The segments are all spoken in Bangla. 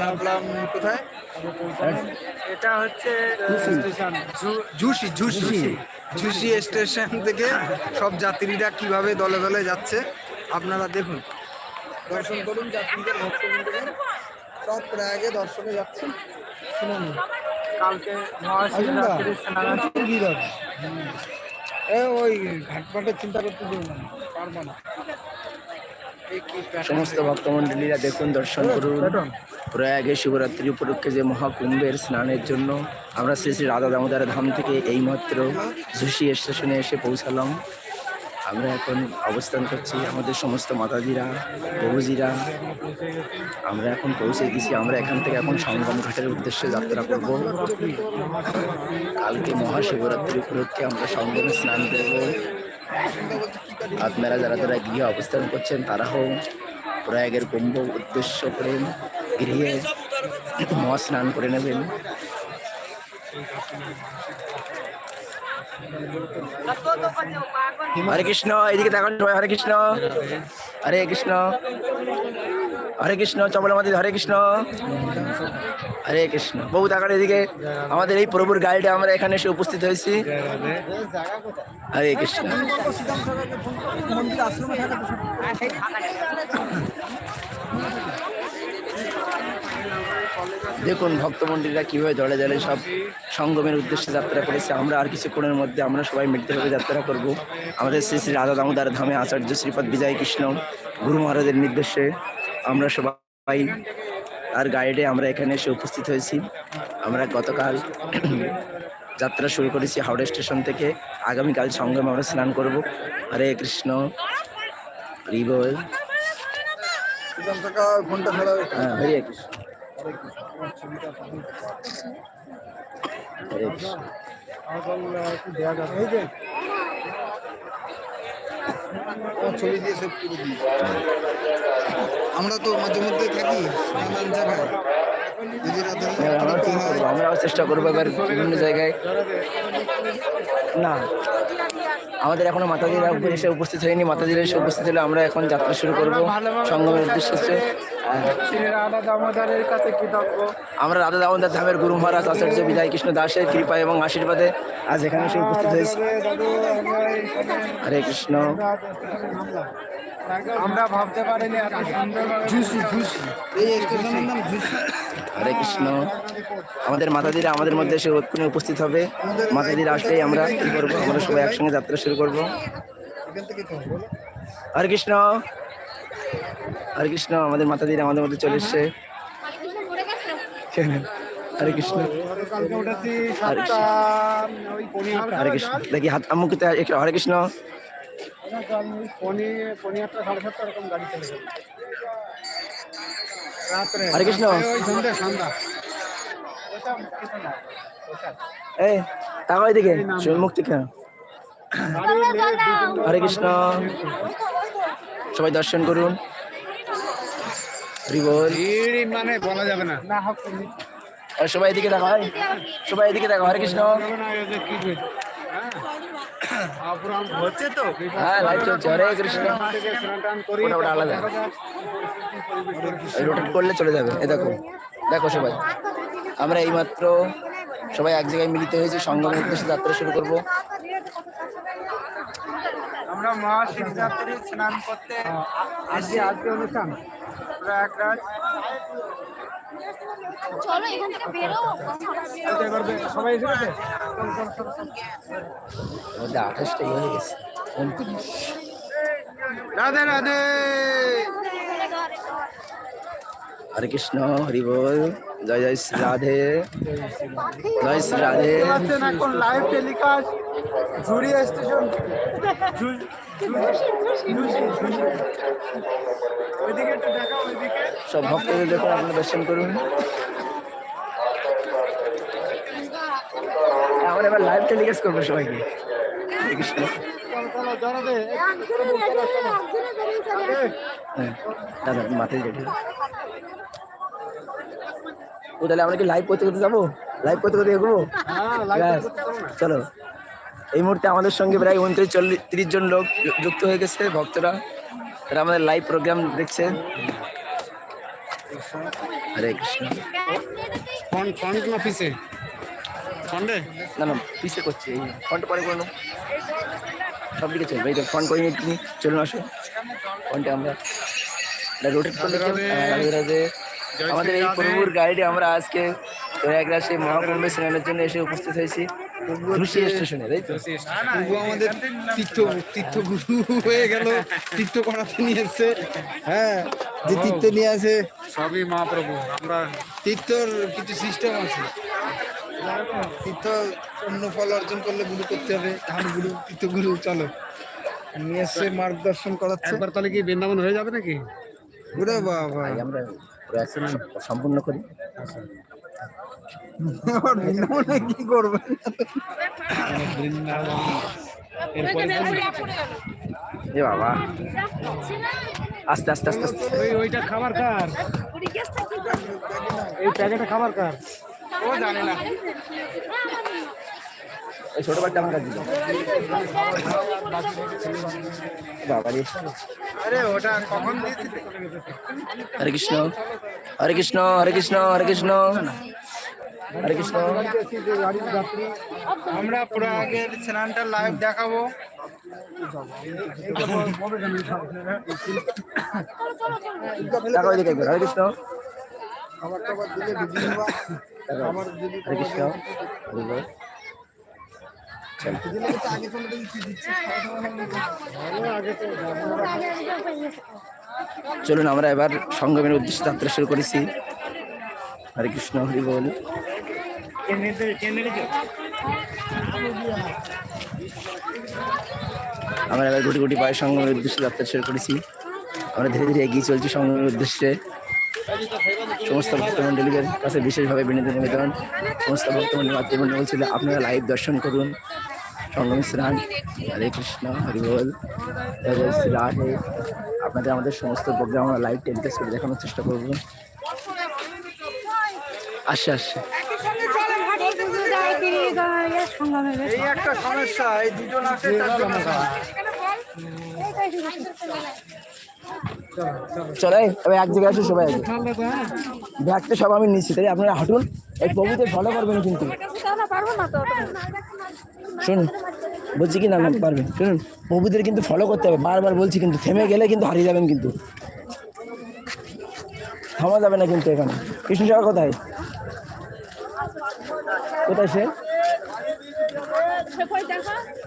নামলাম কোথায়? এটা হচ্ছে ঝুসি। ঝুসি ঝুসি স্টেশন থেকে সব যাত্রীরা কীভাবে দলে দলে যাচ্ছে আপনারা দেখুন। দর্শন করুন যাত্রীদের ভক্তবৃন্দদের সব প্রয়াগে দর্শনে যাচ্ছে। শুনুন কালকে আছে। এ ওই ঘাটপাটের চিন্তা করতে দেবো না পারব না? সমস্ত ভক্তমণ্ডলীরা দেখুন, দর্শন করুন। প্রয়াগে শিবরাত্রি উপলক্ষে যে মহাকুম্ভের স্নানের জন্য আমরা শ্রী শ্রী রাধা দামোদর ধাম থেকে এইমাত্র ঝুসি স্টেশনে এসে পৌঁছালাম। আমরা এখন অবস্থান করছি আমাদের সমস্ত মাতাজিরা, প্রভুজিরা। আমরা এখন পৌঁছে গেছি, আমরা এখান থেকে এখন সঙ্গম ঘাটের উদ্দেশ্যে যাত্রা করব। কালকে মহাশিবরাত্রি উপলক্ষে আমরা সঙ্গমে স্নান করব। আপনারা যারা যারা গৃহে অবস্থান করছেন, তারাও প্রয়াগের কুম্ভ উদ্দেশ্য করে গৃহে মহা স্নান করে নেবেন। হরে কৃষ্ণ, এদিকে দেখান সবাই, হরে কৃষ্ণ। হরে কৃষ্ণ। হরে কৃষ্ণ চপলমাতি হরে কৃষ্ণ। হরে কৃষ্ণ। বহু দেখান এদিকে আমাদের এই প্রভুর গাড়িটা আমরা এখানে এসে উপস্থিত হয়েছি। হরে কৃষ্ণ। দেখুন ভক্তমন্ডলীরা কীভাবে দলে দলে সব সঙ্গমের উদ্দেশ্যে যাত্রা করেছে আমরা আর কিছুক্ষণের মধ্যে আমরা সবাই মিলিতভাবে যাত্রা করব। আমাদের শ্রী শ্রী রাধা দামোদর ধামে আচার্য শ্রীপদ বিজয় কৃষ্ণ গুরু মহারাজের নির্দেশে আমরা সবাই তার গাইডে আমরা এখানে এসে উপস্থিত হয়েছি। আমরা গতকাল যাত্রা শুরু করেছি হাওড়া স্টেশন থেকে। আগামীকাল সঙ্গমে আমরা স্নান করব। হরে কৃষ্ণ হ্যাঁ হরে কৃষ্ণ। হরে আমার তো মাঝে মধ্যে থাকি নানান জায়গায়। হ্যাঁ, আমরা চেষ্টা করব এবার বিভিন্ন জায়গায়। না আমাদের এখনও মাতাজিরা উপরে এসে উপস্থিত হয়নি। মাতাজিরা এসে উপস্থিত হলে। আমরা এখন যাত্রা শুরু করব সঙ্গমের উদ্দেশ্য। হচ্ছে আহ, শ্রী রাধা দামোদরের কাছে কৃতজ্ঞ। আমরা রাধা দামোদর ধামের গুরু মহারাজ আচার্য বিজয় কৃষ্ণ দাসের কৃপা এবং আশীর্বাদে আজ এখানে এসে উপস্থিত হয়েছে। হরে কৃষ্ণ। আমরা ভাবতে পারিনি এত সুন্দরভাবে হরে কৃষ্ণ। আমাদের মাতাদিরা আমাদের মধ্যে এসে এক্ষুনি উপস্থিত হবে। মাতাদিরা আসলেই আমরা কী করব? আমরা সবাই একসঙ্গে যাত্রা শুরু করব। হরে কৃষ্ণ। হরে কৃষ্ণ। আমাদের মাতাদিরা আমাদের মধ্যে চলে এসছে। হরে কৃষ্ণ। হরে কৃষ্ণ। দেখি হাত আমুকুতে হরে কৃষ্ণ। হরে কৃষ্ণ। এই তাকাও এদিকে মুক্তি কেন হরে কৃষ্ণ। সবাই দর্শন করুন। মানে বলা যাবে না। সবাই এদিকে দেখো এই, সবাই এদিকে দেখো হরে কৃষ্ণ যাবে না এই যে কি হয়েছে হ্যাঁ আপুরাম হচ্ছে তো? হ্যাঁ লাইভ চলছে হরে কৃষ্ণ। থেকে স্নান টান করি ওটা ওটা আলাদা। রোটেট করলে চলে যাবে। এ দেখো দেখো সবাই। আমরা এইমাত্র সবাই এক জায়গায় মিলিত হয়েছি। সঙ্গমের উদ্দেশ্যে যাত্রা শুরু করব। আমরা মহাশিবরাত্রি স্নান করতে আজকে আজকে অনুষ্ঠান? প্রয়াগরাজ চলো এখান থেকে বেরো সবাই এসে গেছে? আঠাশটা ইয়ে হয়ে গেছে। উনত্রিশ রাধে রাধে। হরে কৃষ্ণ হরি বল। জয় জয় শ্রী রাধে। জয় শ্রী রাধে। এখন লাইভ টেলিকাস্ট ঝুড়ি স্টেশন সব ভক্তদের দেখুন আপনারা দর্শন করুন। আমরা এবার লাইভ টেলিকাস্ট করব সবাইকে। হ্যাঁ দাদা মাথায় ও তাহলে আমরা কি লাইভ করতে করতে যাব লাইভ করতে করতে এগোবো চলো। এই মুহূর্তে আমাদের সঙ্গে প্রায় উনত্রিশ চল্লিশ তিরিশ জন লোক যুক্ত হয়ে গেছে ভক্তরা। তারা আমাদের লাইভ প্রোগ্রাম দেখছে। হরে কৃষ্ণ। ফ্রন্ট ফ্রন্ট না ফ্রন্টে না না পিসে করছি এই পরে করো সব দিকে চলবে এই তো ফ্রন্ট করে নিয়ে তুমি চলুন আসো। ফ্রন্টে আমরা রোটেট হ্যাঁ, রাধে রাধে আমাদের এই প্রভুর গাইডে আমরা আজকে প্রয়াগরাজে মহাকুম্ভে স্নানের জন্য এসে উপস্থিত হয়েছি। স্টেশনে তাই তো? আমাদের তীর্থ তীর্থ গুরু হয়ে গেল তীর্থ করাতে নিয়ে এসছে। হ্যাঁ যে তীর্থ নিয়ে আসে। সবই মহাপ্রভু আমরা তীর্থর কিছু সিস্টেম আছে। তীর্থ অন্য ফল অর্জন করলে গুরু করতে হবে ধান গুরু তীর্থ গুরু চলো। নিয়ে এসছে মার্গদর্শন করাচ্ছে। একবার তাহলে কি বৃন্দাবন হয়ে যাবে নাকি? ওরে বাবা। আমরা সম্পূর্ণ করি। বৃন্দাবনে কি করবে? বৃন্দাবন এ বাবা। আস্তে আস্তে আস্তে আস্তে। ওই ওইটা খাবার কার? এই প্যাকেটে খাবার কার? ও জানে না। এই ছোট বাচ্চা আমার কাছে বাবা রে। আরে ওটা কখন দিয়েছিলে? হরে কৃষ্ণ। হরে কৃষ্ণ হরে কৃষ্ণ হরে কৃষ্ণ। হরে কৃষ্ণ। আমরা পুরো আগের স্নানটা লাইভ দেখাবো। হরে কৃষ্ণ। দিলে ভিডিও বা খাবার যদি হরে কৃষ্ণ হরে বল। আগে চলে কি দিচ্ছি চলুন আমরা এবার সঙ্গমের উদ্দেশ্যে যাত্রা শুরু করেছি। হরে কৃষ্ণ হরি বল। আমরা এবার গুটি গুটি পায়ে সঙ্গমের উদ্দেশ্যে যাত্রা শুরু করেছি। আমরা ধীরে ধীরে এগিয়ে চলছি সঙ্গমের উদ্দেশ্যে। সমস্ত ভক্তমণ্ডলীদের কাছে বিশেষভাবে বিনোদন নিবেদন। সমস্ত ভক্তমণ্ডলী মাতৃমণ্ডলী বলছিল, আপনারা লাইভ দর্শন করুন। সঙ্গম স্নান, হরে কৃষ্ণ, হরি বল। জয় জয় রাধে। আপনাদের আমাদের সমস্ত প্রোগ্রাম আমরা লাইভ টেলিকাস্ট করে দেখানোর চেষ্টা করব। আসছে আসছে। একটা সমস্যা, এই দুজন না। চলে তবে এক জায়গায় আসে সবাই আগে ব্যাগটা সব আমি নিচ্ছি। তাই আপনারা হাঁটুন এই প্রভুতে ফলো করবেন কিন্তু। শুনুন বলছি কি না পারবেন শুনুন প্রভুদের কিন্তু ফলো করতে হবে। বারবার বলছি কিন্তু থেমে গেলে কিন্তু হারিয়ে যাবেন কিন্তু। থামা যাবে না কিন্তু এখানে। কৃষ্ণ সাগর কোথায়? কোথায় সে?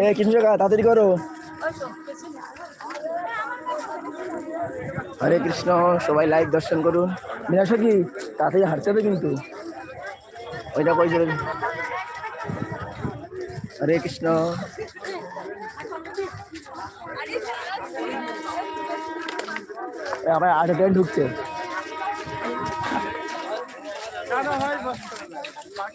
এ কৃষ্ণ সাগর তাড়াতাড়ি করো। হরে কৃষ্ণ, সবাই লাইভ দর্শন করুন। বিনাশা কি তাড়াতাড়ি হাঁটতে হবে কিন্তু। ওইটা কই চলে হরে কৃষ্ণ। আবার আট ঢুকছে।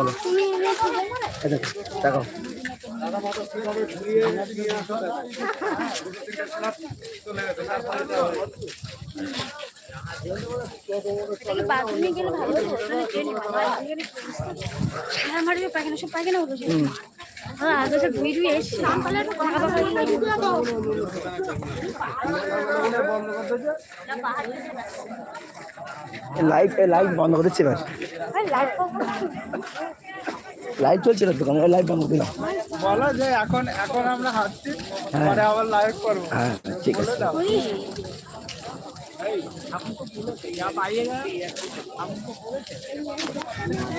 চলো। দেখো, মাঠে পায়খানা সব পায়খানা হ্যাঁ আগে সব ধুয়ে ধুয়ে এসছে লাইভ লাইভ বন্ধ করে দিচ্ছি এবার। লাইভ চলছে না দোকানে লাইভ বন্ধ করে দিলাম। বলো যে এখন এখন আমরা হাঁটছি পরে আবার লাইভ করব। হ্যাঁ ঠিক আছে।